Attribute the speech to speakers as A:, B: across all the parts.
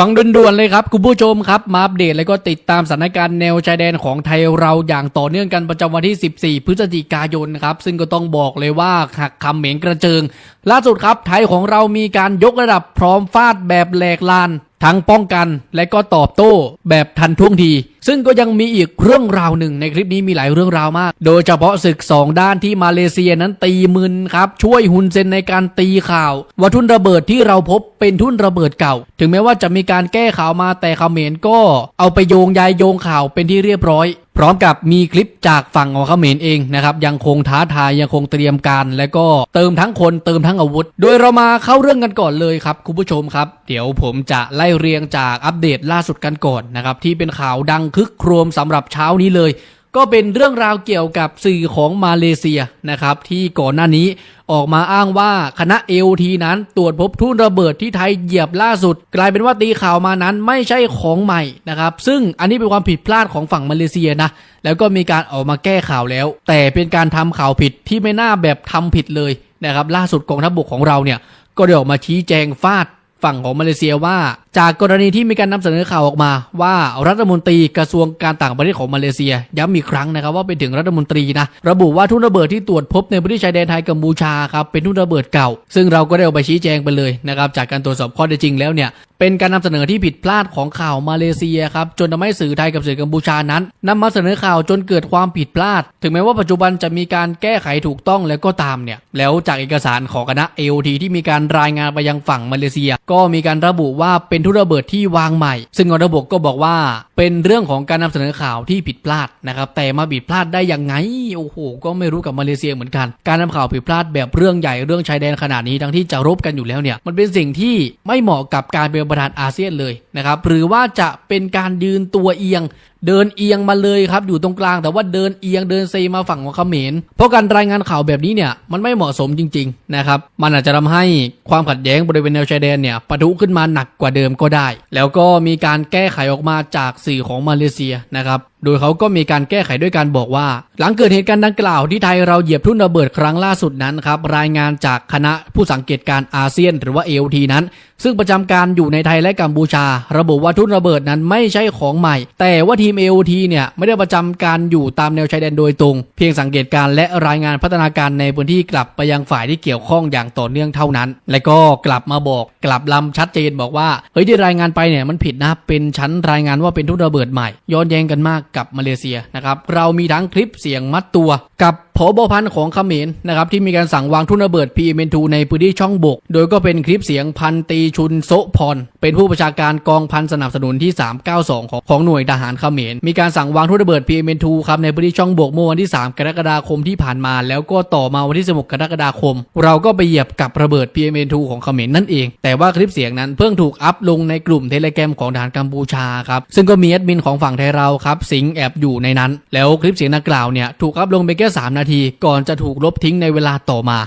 A: ฟังด่วนๆเลยครับ คุณผู้ชมครับ มาอัปเดตแล้วก็ติดตามสถานการณ์แนวชายแดนของไทยเราอย่างต่อเนื่องกันประจำวันที่ 14 พฤศจิกายนครับ ซึ่งก็ต้องบอกเลยว่าหักคำเหม็งกระเจิง ล่าสุดครับไทยของเรามีการยกระดับพร้อมฟาดแบบแหลกลาน ทั้งป้องกันและก็ตอบโต้แบบทันท่วงที ซึ่งก็ยังมีอีกเรื่องราวหนึ่งในคลิปนี้มีหลายเรื่องราวมาก โดยเฉพาะศึก 2 ด้านที่มาเลเซียนั้นตีมืนครับ ช่วยฮุนเซนในการตีข่าวว่าทุนระเบิดที่เราพบเป็นทุนระเบิดเก่า ถึงแม้ว่าจะมีการแก้ข่าวมาแต่เขมรก็เอาไปโยงยายโยงข่าวเป็นที่เรียบร้อย พร้อมกับมีคลิปจากฝั่งของเขมรเองนะครับยังคงท้าทายยังคงเตรียมการ และก็เติมทั้งคนเติมทั้งอาวุธ โดยเรามาเข้าเรื่องกันก่อนเลยครับคุณผู้ชมครับ เดี๋ยวผมจะไล่เรียงจากอัปเดตล่าสุดกันก่อนนะครับที่เป็นข่าวดังคึกโครมสำหรับเช้านี้เลย ก็เป็นเรื่องราวเกี่ยวกับสื่อของมาเลเซียนะครับ ที่ก่อนหน้านี้ออกมาอ้างว่าคณะเอทีนั้นตรวจพบทุ่นระเบิดที่ไทยเหยียบล่าสุด กลายเป็นว่าตีข่าวมานั้นไม่ใช่ของใหม่นะครับ ซึ่งอันนี้เป็นความผิดพลาดของฝั่งมาเลเซียนะแล้วก็มีการออกมาแก้ข่าวแล้ว แต่เป็นการทำข่าวผิดที่ไม่น่าแบบทำผิดเลยนะครับ ล่าสุดกองทัพบกของเราเนี่ยก็ได้ออกมาชี้แจงฟาดฝั่งของมาเลเซียว่า จากกรณีที่มีการนำเสนอข่าวออกมา ว่ารัฐมนตรีกระทรวงการต่างประเทศของมาเลเซีย ย้ำอีกครั้งนะครับว่าเป็นถึงรัฐมนตรีนะระบุว่าทุ่นระเบิดที่ตรวจพบในพื้นที่ชายแดนไทยกัมพูชาครับเป็นทุ่นระเบิดเก่า ซึ่งเราก็ได้เอาไปชี้แจงไปเลยนะครับจากการตรวจสอบข้อเท็จจริงแล้วเนี่ยเป็นการนำเสนอที่ผิดพลาดของข่าวมาเลเซียครับจนทำให้สื่อไทยกับสื่อกัมพูชานั้นนำมาเสนอข่าวจนเกิดความผิดพลาด ถึงแม้ว่าปัจจุบันจะมีการแก้ไขถูกต้องแล้วก็ตามเนี่ยแล้วจากเอกสารของคณะ AOT ที่มีการรายงานไปยังฝั่งมาเลเซีย ก็มีการระบุว่าเป็นทุระเบิดที่วางใหม่ ซึ่งกองทัพบกก็บอกว่าเป็นเรื่องของการนำเสนอข่าวที่ผิดพลาดนะครับแต่มาผิดพลาดได้ยังไงโอ้โหก็ไม่รู้กับมาเลเซียเหมือนกัน การนำข่าวผิดพลาดแบบเรื่องใหญ่เรื่องชายแดนขนาดนี้ทั้งที่จะรบกันอยู่แล้วเนี่ยมันเป็นสิ่งที่ไม่เหมาะกับการเป็นประธานอาเซียนเลยนะครับหรือว่าจะเป็นการยืนตัวเอียงเดินเอียงมาเลยครับอยู่ตรงกลางแต่ว่าเดินเอียงเดินเซมาฝั่งของเขมรเพราะการรายงานข่าวแบบนี้เนี่ยมันไม่เหมาะสมจริงๆนะครับมันอาจจะทำให้ความขัดแย้งบริเวณแนวชายแดนเนี่ยปะทุขึ้นมาหนักกว่าเดิมก็ได้ แล้วก็มีการแก้ไขออกมาจากสื่อของมาเลเซียนะครับโดยเขาก็มีการแก้ไขด้วยการบอกว่า หลังเกิดเหตุการณ์ดังกล่าวที่ไทยเราเหยียบทุ่นระเบิดครั้งล่าสุดนั้นครับรายงานจากคณะผู้สังเกตการอาเซียนหรือว่า AOT นั้น ซึ่งประจำการอยู่ในไทยและกัมพูชา ระบุว่าทุ่นระเบิดนั้นไม่ใช่ของใหม่ แต่ว่าทีม AOT เนี่ยไม่ได้ประจำการอยู่ตามแนวชายแดนโดยตรง เพียงสังเกตการและรายงานพัฒนาการในพื้นที่กลับไปยังฝ่ายที่เกี่ยวข้องอย่างต่อเนื่องเท่านั้น และก็กลับมาบอกกลับลำชัดเจนบอกว่าเฮ้ยที่รายงานไปเนี่ยมันผิดนะเป็นชั้นรายงานว่าเป็นทุ่นระเบิดใหม่ย้อนแย้งกันมากกับมาเลเซียนะครับ เรามีทั้งคลิปเสียงมัดตัวกับ ผบพันของเขมรนะครับที่มีการสั่งวางทุ่นระเบิด PM2 ในพื้นที่ช่องบก โดยก็เป็นคลิปเสียงพันตีชุนโซพร เป็นผู้ประชาการกองพันสนับสนุนที่ 392 ของของหน่วยทหารเขมร มีการสั่งวางทุ่นระเบิด PM2 ครับในพื้นที่ช่องบกเมื่อวันที่ 3 กรกฎาคมที่ผ่านมา แล้วก็ต่อมาวันที่ 16 กรกฎาคม เราก็ไปเหยียบกับระเบิด PM2 ของเขมรนั่นเอง แต่ว่าคลิปเสียงนั้นเพิ่งถูกอัพลงในกลุ่มเทเลแกรมของทหารกัมพูชาครับซึ่งก็มีแอดมินของฝั่งไทยเราครับสิงแอบอยู่ในนั้น แล้วคลิปเสียงดังกล่าวเนี่ยถูกอัพลงไปแค่3นาทีก่อนจะถูกลบทิ้งในเวลาต่อมา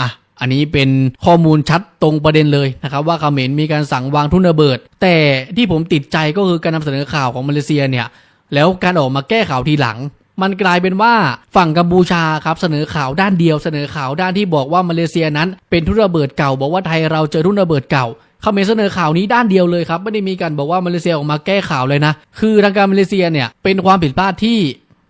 A: อะอันนี้เป็นข้อมูลชัดตรงประเด็นเลยนะครับ ว่าเขมรมีการสั่งวางทุ่นระเบิด แต่ที่ผมติดใจก็คือการนำเสนอข่าวของมาเลเซียเนี่ยแล้วการออกมาแก้ข่าวทีหลัง มันกลายเป็นว่าฝั่งกัมพูชาครับเสนอข่าวด้านเดียวเสนอข่าวด้านที่บอกว่ามาเลเซียนั้น เป็นทุ่นระเบิดเก่า บอกว่าไทยเราเจอทุ่นระเบิดเก่าเขมรเสนอข่าวนี้ด้านเดียวเลยครับไม่ได้มีการบอกว่ามาเลเซียออกมาแก้ข่าวเลยนะ คือทางการมาเลเซียเนี่ยเป็นความผิดพลาดที่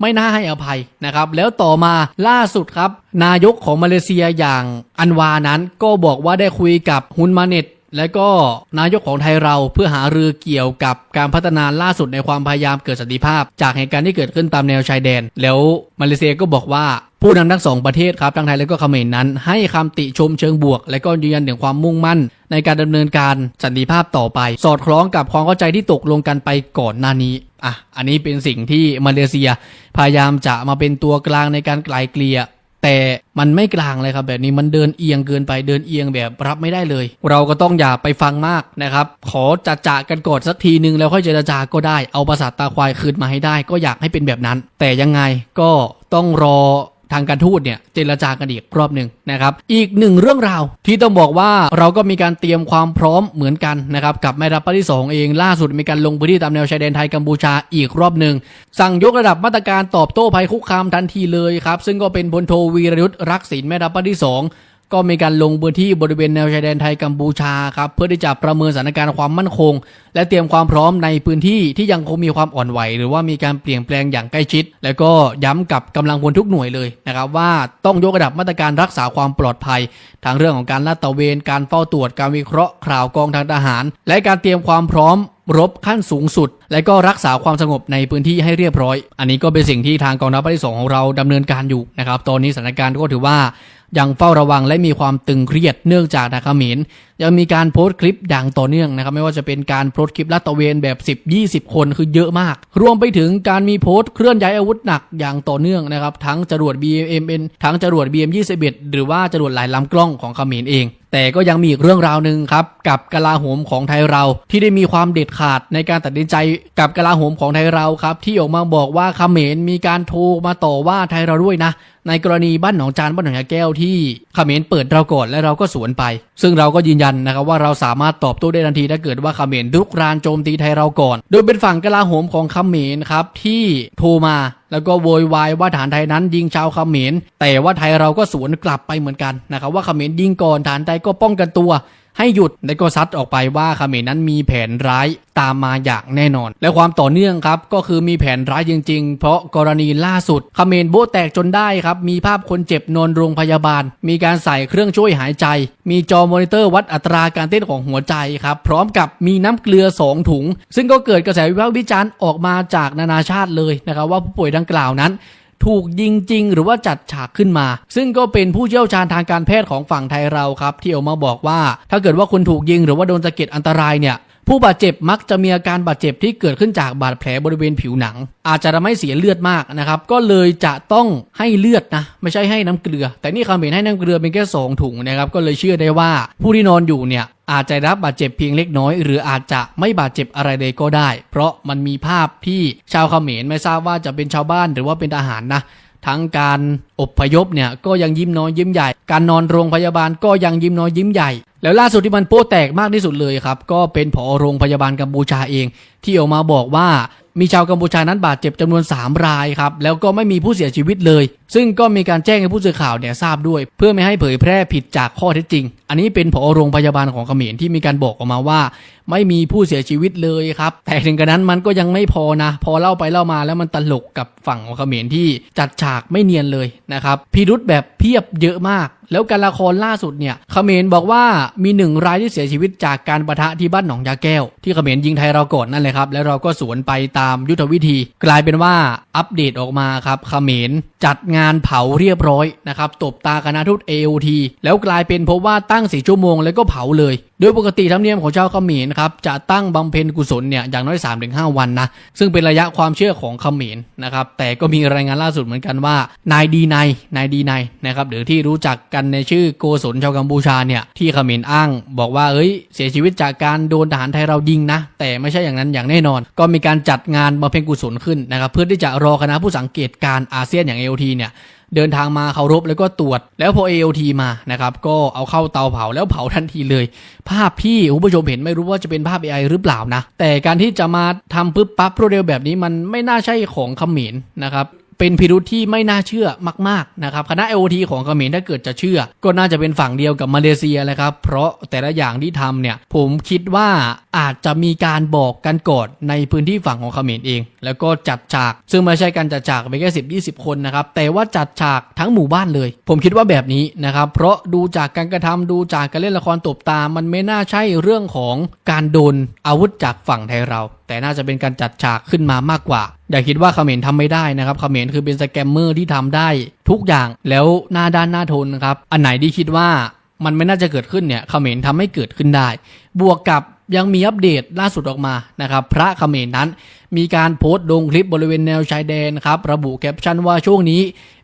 A: ไม่น่าให้อภัยนะครับ แล้วต่อมาล่าสุดครับ นายกของมาเลเซียอย่างอันวานั้นก็บอกว่าได้คุยกับฮุนมาเน็ตและก็นายกของไทยเราเพื่อหารือเกี่ยวกับการพัฒนาล่าสุดในความพยายามเกิดสันติภาพ จากเหตุการณ์ที่เกิดขึ้นตามแนวชายแดน แล้วมาเลเซียก็บอกว่าผู้นำทั้งสองประเทศครับทั้งไทยและก็เขมรนั้น ให้คำติชมเชิงบวก และก็ยืนยันถึงความมุ่งมั่น ในการดำเนินการสันติภาพต่อไป สอดคล้องกับความเข้าใจที่ตกลงกันไปก่อนหน้านี้ อะอันนี้เป็นสิ่งที่มาเลเซีย พยายามจะมาเป็นตัวกลางในการไกลเกลี่ยแต่มันไม่กลางเลยครับแบบนี้มันเดินเอียงเกินไปเดินเอียงแบบรับไม่ได้เลย เราก็ต้องอย่าไปฟังมากนะครับ ขอจัดจากันก่อนสักทีนึงแล้วค่อยเจรจาก็ได้เอาประสาทตาควายคืนมาให้ได้ ก็อยากให้เป็นแบบนั้น แต่ยังไงก็ต้องรอ ทางการทูตเนี่ยเจรจากันอีกรอบหนึ่งนะครับ อีกหนึ่งเรื่องราวที่ต้องบอกว่าเราก็มีการเตรียมความพร้อมเหมือนกันนะครับกับแม่ทัพภาคที่ 2 เองล่าสุดมีการลงพื้นที่ตามแนวชายแดนไทยกัมพูชาอีกรอบหนึ่งสั่งยกระดับมาตรการตอบโต้ภัยคุกคามทันทีเลยครับซึ่งก็เป็นพลโทวีรยุทธ์รักษินแม่ทัพภาคที่ 2 ก็มีการลงพื้นที่บริเวณแนวชายแดนไทยกัมพูชาครับเพื่อที่จะประเมินสถานการณ์ความมั่นคง และเตรียมความพร้อมในพื้นที่ที่ยังคงมีความอ่อนไหว หรือว่ามีการเปลี่ยนแปลงอย่างใกล้ชิด แล้วก็ย้ำกับกำลังพลทุกหน่วยเลยนะครับว่าต้องยกระดับมาตรการรักษาความปลอดภัย ทางเรื่องของการลาดตระเวนการเฝ้าตรวจการวิเคราะห์ข่าวกองทางทหาร และการเตรียมความพร้อม รบขั้นสูงสุด และก็รักษาความสงบในพื้นที่ให้เรียบร้อย อันนี้ก็เป็นสิ่งที่ทางกองทัพภาคที่สองของเราดำเนินการอยู่นะครับ ตอนนี้สถานการณ์ก็ถือว่ายังเฝ้าระวังและมีความตึงเครียดเนื่องจากทางเมรยังมีการโพสต์คลิปอย่างต่อเนื่องนะครับ ไม่ว่าจะเป็นการโพสต์คลิปลาดตะเวนแบบ 10 20 คนคือเยอะมาก รวมไปถึงการมีโพสต์เคลื่อนย้ายอาวุธหนักอย่างต่อเนื่องนะครับ ทั้งจรวด BMN ทั้งจรวด BM21 หรือว่าจรวดหลายลำกล้องของเมรเอง แต่ก็ยังมีอีกเรื่องราวหนึ่งครับกับกลาโหมของไทยเราที่ได้มีความเด็ดขาดในการตัดสินใจกับกลาโหมของไทยเราครับ ที่ออกมาบอกว่าเขมรมีการโทรมาต่อว่าไทยเราด้วยนะ ในกรณีบ้านหนองจานบ้านหนองยาแก้วที่เขมรเปิดเราก่อนและเราก็สวนไป ซึ่งเราก็ยืนยันนะครับว่าเราสามารถตอบโต้ได้ทันทีถ้าเกิดว่าเขมรรุกรานโจมตีไทยเราก่อน โดยเป็นฝั่งกลาโหมของเขมรครับที่โทรมา แล้วก็โวยวายว่าฐานไทยนั้นยิงชาวเขมรแต่ว่าไทยเราก็สวนกลับไปเหมือนกันนะครับว่าเขมรยิงก่อนฐานไทยก็ป้องกันตัว ให้หยุดและก็ซัดออกไปว่าเขมรนั้นมีแผนร้ายตามมาอย่างแน่นอน และความต่อเนื่องครับก็คือมีแผนร้ายจริง ๆ เพราะกรณีล่าสุดเขมรโบแตกจนได้ครับ มีภาพคนเจ็บนอนโรงพยาบาล มีการใส่เครื่องช่วยหายใจ มีจอมอนิเตอร์วัดอัตราการเต้นของหัวใจครับพร้อมกับมีน้ำเกลือ 2 ถุง ซึ่งก็เกิดกระแสวิพากษ์วิจารณ์ออกมาจากนานาชาติเลยนะครับว่าผู้ป่วยดังกล่าวนั้น ถูกยิงจริง หรือว่าจัดฉากขึ้นมา ซึ่งก็เป็นผู้เชี่ยวชาญทางการแพทย์ของฝั่งไทยเราครับ ที่ออกมาบอกว่า ถ้าเกิดว่าคุณถูกยิงหรือว่าโดนสะเก็ดอันตรายเนี่ย ผู้บาดเจ็บมักจะมีอาการบาดเจ็บที่เกิดขึ้นจากบาดแผลบริเวณผิวหนัง อาจจะทำให้เสียเลือดมากนะครับ ก็เลยจะต้องให้เลือดนะ ไม่ใช่ให้น้ำเกลือ แต่นี่คำเห็นให้น้ำเกลือเป็นแค่สองถุงนะครับก็เลยเชื่อได้ว่าผู้ที่นอนอยู่เนี่ยอาจจะรับบาดเจ็บเพียงเล็กน้อย หรืออาจจะไม่บาดเจ็บอะไรเลยก็ได้ เพราะมันมีภาพที่ชาวเขมรไม่ทราบว่าจะเป็นชาวบ้านหรือว่าเป็นทหารนะทั้งการอบพยพเนี่ยก็ยังยิ้มน้อยยิ้มใหญ่ การนอนโรงพยาบาลก็ยังยิ้มน้อยยิ้มใหญ่ แล้วล่าสุดที่มันโป้แตกมากที่สุดเลยครับ ก็เป็นผอโรงพยาบาลกัมพูชาเอง ที่ออกมาบอกว่ามีชาวกัมพูชานั้นบาดเจ็บจำนวน 3 รายครับ แล้วก็ไม่มีผู้เสียชีวิตเลย ซึ่งก็มีการแจ้งให้ผู้สื่อข่าวเนี่ยทราบด้วย เพื่อไม่ให้เผยแพร่ผิดจากข้อเท็จจริงอันนี้เป็นผอโรงพยาบาลของเขมรที่มีการบอกออกมาว่า ไม่มีผู้เสียชีวิตเลยครับ แต่ถึงกระนั้นมันก็ยังไม่พอนะ พอเล่าไปเล่ามาแล้วมันตลกกับฝั่งของเขมรที่จัดฉากไม่เนียนเลยนะครับพิรุษแบบเพียบเยอะมาก แล้วการละครล่าสุดเนี่ยเขมรบอกว่ามีหนึ่งรายที่เสียชีวิตจากการประทะที่บ้านหนองยาแก้ว ที่เขมรยิงไทยเราก่อนนั่นเลยครับแล้วเราก็สวนไปตามยุทธวิธี กลายเป็นว่าอัปเดตออกมาครับเขมรจัดงานเผาเรียบร้อยนะครับตบตาคณะทูต AOT แล้วกลายเป็นพบว่าตั้งสี่ชั่วโมงแล้วก็เผาเลย โดยปกติธรรมเนียมของชาวเขมรครับจะตั้งบำเพ็ญกุศลเนี่ยอย่างน้อย 3-5 วันนะซึ่งเป็นระยะความเชื่อของเขมรนะครับแต่ก็มีรายงานล่าสุดเหมือนกันว่านายดีนายนายดีนายนะครับหรือที่รู้จักกันในชื่อโกศลชาวกัมพูชาเนี่ยที่เขมรอ้าง บอกว่าเอ้ยเสียชีวิตจากการโดนทหารไทยเรายิงนะ แต่ไม่ใช่อย่างนั้นอย่างแน่นอน ก็มีการจัดงานบำเพ็ญกุศลขึ้นนะครับเพื่อที่จะรอคณะผู้สังเกตการอาเซียนอย่าง AOT เนี่ย เดินทางมาเคารพแล้วก็ตรวจ แล้วพอ AOT มานะครับก็เอาเข้าเตาเผาแล้วเผาทันทีเลย ภาพที่คุณผู้ชมเห็นไม่รู้ว่าจะเป็นภาพ AI หรือเปล่านะ แต่การที่จะมาทำปุ๊บปั๊บรวดเร็วแบบนี้มันไม่น่าใช่ของเขมรนะครับ เป็นพิรุธที่ไม่น่าเชื่อมากๆนะครับคณะ IoT ของเขมรถ้าเกิดจะเชื่อ ก็น่าจะเป็นฝั่งเดียวกับมาเลเซียแหละครับ เพราะแต่ละอย่างที่ทำเนี่ย ผมคิดว่าอาจจะมีการบอกกันก่อนในพื้นที่ฝั่งของเขมรเอง แล้วก็จัดฉาก ซึ่งไม่ใช่การจัดฉากไปแค่สิบยี่สิบคนนะครับ แต่ว่าจัดฉากทั้งหมู่บ้านเลย ผมคิดว่าแบบนี้นะครับ เพราะดูจากการกระทำดูจากการเล่นละครตบตา มันไม่น่าใช่เรื่องของการโดนอาวุธจากฝั่งไทยเรา แต่น่าจะเป็นการจัดฉากขึ้นมามากกว่า อย่าคิดว่าเขมรทำไม่ได้นะครับเขมรคือเป็นสแกมเมอร์ที่ทำได้ทุกอย่างแล้วหน้าด้านหน้าทนนะครับ อันไหนที่คิดว่ามันไม่น่าจะเกิดขึ้นเนี่ยเขมรทำให้เกิดขึ้นได้ บวกกับยังมีอัปเดตล่าสุดออกมานะครับ พระเขมรนั้น มีการโพสต์ลงคลิปบริเวณแนวชายแดนครับ ระบุแคปชั่นว่าช่วงนี้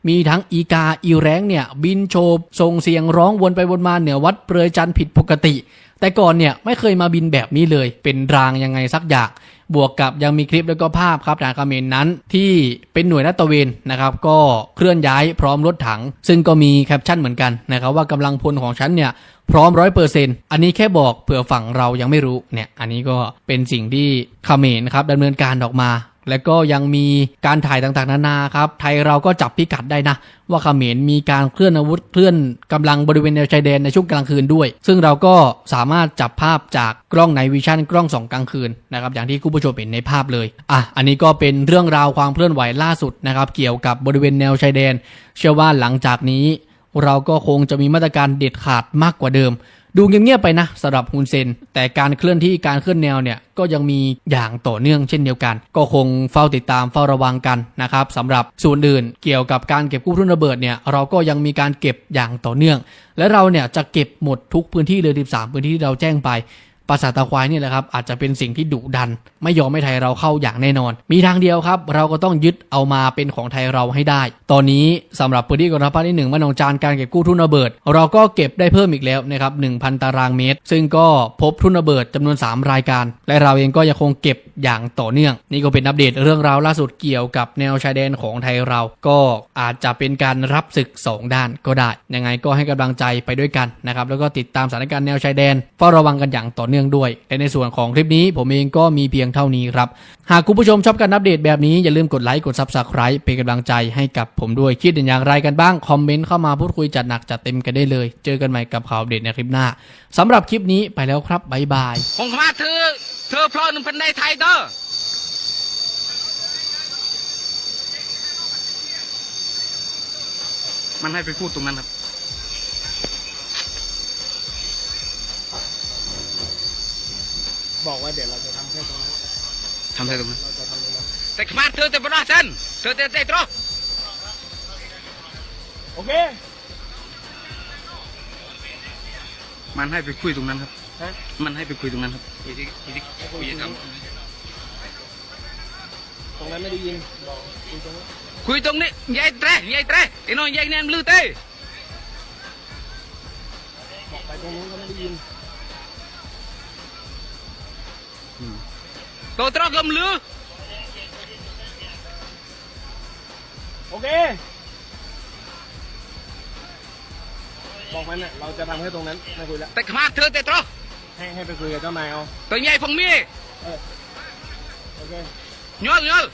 A: มีทั้งอีกาอีแรงเนี่ย บินโฉบส่งเสียงร้องวนไปวนมาเหนือวัดเปรยจันผิดปกติ แต่ก่อนเนี่ยไม่เคยมาบินแบบนี้เลย เป็นรางยังไงสักอย่าง บวกกับยังมีคลิปแล้วก็ภาพครับทางคอมเมนต์นั้นที่เป็นหน่วยลาดตะเวนนะครับก็เคลื่อนย้ายพร้อมรถถัง ซึ่งก็มีแคปชั่นเหมือนกันนะครับว่ากำลังพลของฉันเนี่ยพร้อมร้อยเปอร์เซ็นต์อันนี้แค่บอกเผื่อฝั่งเรายังไม่รู้เนี่ยอันนี้ก็เป็นสิ่งที่เมรครับดำเนินการออกมา และก็ยังมีการถ่ายต่างๆ นานาครับ ไทยเราก็จับพิกัดได้นะ ว่าเขมรมีการเคลื่อนอาวุธเคลื่อนกำลังบริเวณแนวชายแดนในช่วงกลางคืนด้วย ซึ่งเราก็สามารถจับภาพจากกล้องไนวิชั่นกล้องสองกลางคืนนะครับอย่างที่คุณผู้ชมเห็นในภาพเลยอะอันนี้ก็เป็นเรื่องราวความเคลื่อนไหวล่าสุดนะครับเกี่ยวกับบริเวณแนวชายแดน เชื่อว่าหลังจากนี้ เราก็คงจะมีมาตรการเด็ดขาดมากกว่าเดิม ดูเงียบๆไปนะสำหรับฮุนเซน แต่การเคลื่อนที่การเคลื่อนแนวเนี่ยก็ยังมีอย่างต่อเนื่องเช่นเดียวกัน ก็คงเฝ้าติดตามเฝ้าระวังกันนะครับสำหรับส่วนอื่นเกี่ยวกับการเก็บกู้ทุนระเบิดเนี่ยเราก็ยังมีการเก็บอย่างต่อเนื่อง และเราเนี่ยจะเก็บหมดทุกพื้นที่เลย 13 พื้นที่ที่เราแจ้งไป ปราสาทตะควายนี่แหละครับอาจจะเป็นสิ่งที่ดุดัน ไม่ยอมให้ไทยเราเข้าอย่างแน่นอน มีทางเดียวครับ เราก็ต้องยึดเอามาเป็นของไทยเราให้ได้ ตอนนี้สำหรับพื้นที่กองทัพภาคที่หนึ่งมานองจานการเก็บกู้ทุนระเบิด เราก็เก็บได้เพิ่มอีกแล้วนะครับ1,000 ตารางเมตร ซึ่งก็พบทุนระเบิดจำนวน 3 รายการ และเราเองก็ยังคงเก็บอย่างต่อเนื่อง นี่ก็เป็นอัปเดตเรื่องราวล่าสุดเกี่ยวกับแนวชายแดนของไทยเรา ก็อาจจะเป็นการรับศึกสองด้านก็ได้ยังไงก็ให้กำลังใจไปด้วยกันนะครับแล้วก็ติดตามสถานการณ์แนวชายแดนเฝ้าระวังกันอย่างต่อเนื่องด้วย และในส่วนของคลิปนี้ผมเองก็มีเพียงเท่านี้ครับ หากคุณผู้ชมชอบการอัปเดตแบบนี้อย่าลืมกดไลค์กด Subscribe เป็นกำลังใจให้กับผมด้วยคิดเห็นอย่างไรกันบ้างคอมเมนต์เข้ามาพูดคุยจัดหนักจัดเต็มกันได้เลย เจอกันใหม่กับข่าวอัปเดตในคลิปหน้าสำหรับคลิปนี้ไปแล้วครับบ๊ายบาย
B: คงมาเธอเธอพลอยหนึ่งพันในไทยเด้อมันให้ไปพูดตรงนั้นครับ
C: บอกว่าเดี๋ยวเราจะทำแค่ตรงนั้น
B: ทำไทยตรงนั้น
C: เราจะทำตรงนั้น
B: แต่ขมาเธอแต่บรอสันเธอแต่แต่ตรอ
C: โอเค
B: มันให้ไปคุยตรงนั้นครับ
C: ฮะ
B: มันให้ไปคุยตรงนั้นครับอีที่อีที่คุยกัน
C: ตรงนั้นไม่ได้ยินบอกคุยตรงนั้น
B: คุยตรงนี้ยายแตรยายแตรไอ้น้องยายแนมลือเต้
C: บอกไปตรงนู้นก็ไม่ได้ยิน
B: โตตรอกลมลือ
C: โอเค บอกมันน่ะเราจะทำแค่ตรงนั้นไม่คุยแล้ว
B: แต่ขมาเธอแต่ตรอ
C: ให้ให้ไปคุยกับเจ้านายเอา
B: ตัวยายพงมี
C: เออโอเค
B: ยอลยอล